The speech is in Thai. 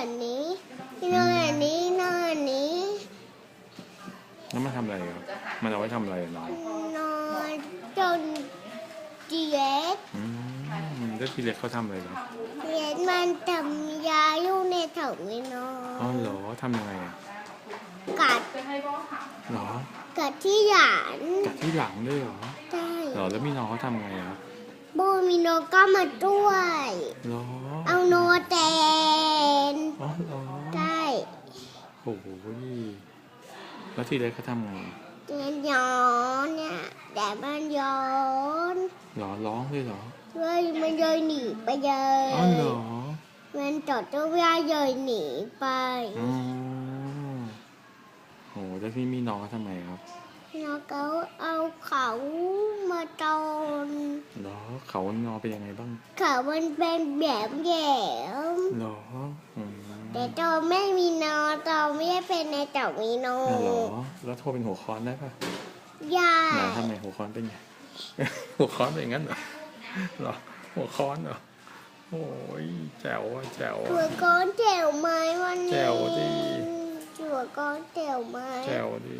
แบบนี้นอนแบบนี้นอนแบบนี้แล้วมันทำอะไรครับ มันเอาไว้ทำอะไรน้องนอนจนจียดอืมแล้วทีเล็กเขาทำอะไรครับเจียดมันทำยาอยู่ในถังนี้นออ๋อเหรอทำยังไงอะกัดเหรอกัดที่หยานกัดที่หลังด้วยเหรอใช่เหรอแล้วมีน้องเขาทำไงอะโบมีโนก็มาด้วยเหรอ อ้โหแล้วทีเล็กเขาทำไงเจียดย้อนเนี่ยแต่มันย้อนเหรอร้องด้วยเหรอเฮ้ยมันเลยหนีไปเลอ๋อยเหรอมันจอดเจ้าย่าเลยหนีไปอ๋อโหแล้วที่มีน้องเขาทำไงครับแล้วก็เอาเขามาตอนเหรอเขานอนเป็นยังไงบ้างเขามันเป็นแบบแหยมเหรออืม แต่ตอนไม่มีนอตอนไม่ได้เป็นในเต่ามีนออ๋อเหรอแล้วโทรเป็นหัวค้อนได้ปะยาไหนทำไงหัวค้อนเป็นไง หัวค้อนเป็นอย่างนั้นเหรอเหรอหัวค้อนเหรอโอ้ยแจ๋วอะแจ๋วหัวอะ ก้อนแจ๋วไหมวันนี้แจ๋วดิ หัวก้อนแจ๋วไหม แจ๋วดี